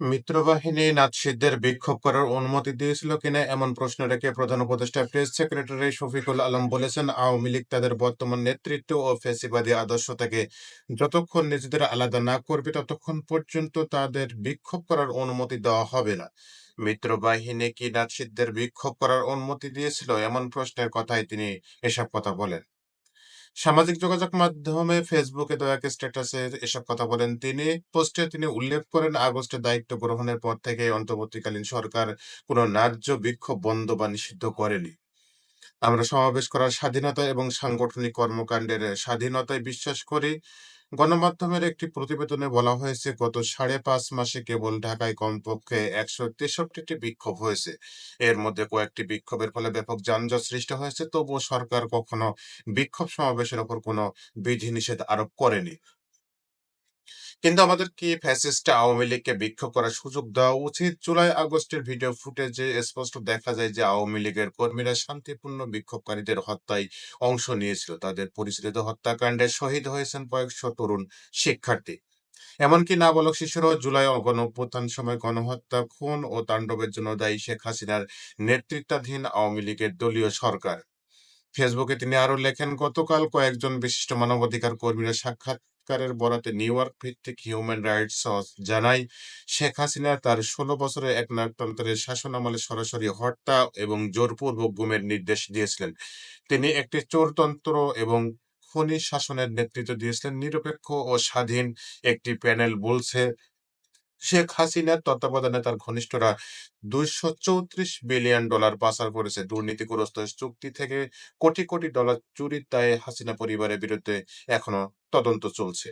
মিত্রবাহিনী নাৎসিদের বিক্ষোভ করার অনুমতি দিয়েছিল কিনা এমন প্রশ্ন রেখে প্রধান উপদেষ্টা, প্রেস সেক্রেটারি শফিকুল আলম বলেছেন, আওয়ামী লীগ তাদের বর্তমান নেতৃত্ব ও ফেসিবাদী আদর্শ থেকে যতক্ষণ নিজেদের আলাদা না করবে ততক্ষণ পর্যন্ত তাদের বিক্ষোভ করার অনুমতি দেওয়া হবে না। মিত্রবাহিনী কি নাৎসিদের বিক্ষোভ করার অনুমতি দিয়েছিল এমন প্রশ্নের কথাই তিনি এসব কথা বলেন। সামাজিক যোগাযোগ মাধ্যমে ফেসবুকে দয়াকে স্ট্যাটাসে এসব কথা বলেন। তিনি পোস্টে তিনি উল্লেখ করেন, আগস্টে দায়িত্ব গ্রহণের পর থেকে অন্তর্বর্তীকালীন সরকার কোনো ন্যায্য বিক্ষোভ বন্ধ বা নিষিদ্ধ করেনি। আমরা সমাবেশ করার স্বাধীনতা এবং সাংগঠনিক কর্মকাণ্ডের স্বাধীনতায় বিশ্বাস করি। গণমাধ্যমের একটি প্রতিবেদনে বলা হয়েছে, গত সাড়ে পাঁচ মাসে কেবল ঢাকায় কমপক্ষে একশো তেষট্টিটি বিক্ষোভ হয়েছে। এর মধ্যে কয়েকটি বিক্ষোভের ফলে ব্যাপক যানজট সৃষ্টি হয়েছে। তবুও সরকার কখনো বিক্ষোভ সমাবেশের ওপর কোনো বিধিনিষেধ আরোপ করেনি। কিন্তু আমাদের কি ফ্যাসিস্ট আওয়ামী লীগকে বিক্ষোভ করার সুযোগ দেওয়া উচিত। জুলাই, আগস্টের ভিডিও ফুটেজে স্পষ্ট দেখা যায় যে আওয়ামী লীগের কর্মীরা শান্তিপূর্ণ বিক্ষোভকারীদের হত্যায় অংশ নিয়েছিল। তাদের পরিচালিত হত্যাকাণ্ডে শহীদ হয়েছেন কয়েকশো তরুণ শিক্ষার্থী। এমনকি নাবালক শিশুরাও জুলাই গণ অভ্যুত্থান সময় গণহত্যা, খুন ও তাণ্ডবের জন্য দায়ী শেখ হাসিনার নেতৃত্বাধীন আওয়ামী লীগের দলীয় সরকার। ফেসবুকে তিনি আরও লেখেন, গতকাল কয়েকজন বিশিষ্ট মানবাধিকার কর্মীরা সাক্ষাৎকারের বরাতে নিউ ইয়র্ক ভিত্তিক হিউম্যান রাইটস জানায়, শেখ হাসিনা তার ষোলো বছরের একনায়কতন্ত্রের শাসনামলে সরাসরি হত্যা এবং জোরপূর্বক গুমের নির্দেশ দিয়েছিলেন। তিনি একটি চোরতন্ত্র এবং খনি শাসনের নেতৃত্ব দিয়েছিলেন। নিরপেক্ষ ও স্বাধীন একটি প্যানেল বলছে, শেখ হাসিনার তত্ত্বাবধানে তার ঘনিষ্ঠরা দুইশো চৌত্রিশ বিলিয়ন ডলার পাচার করেছে। দুর্নীতিগ্রস্ত চুক্তি থেকে কোটি কোটি ডলার চুরির দায়ে হাসিনা পরিবারের বিরুদ্ধে এখনও তদন্ত চলছে।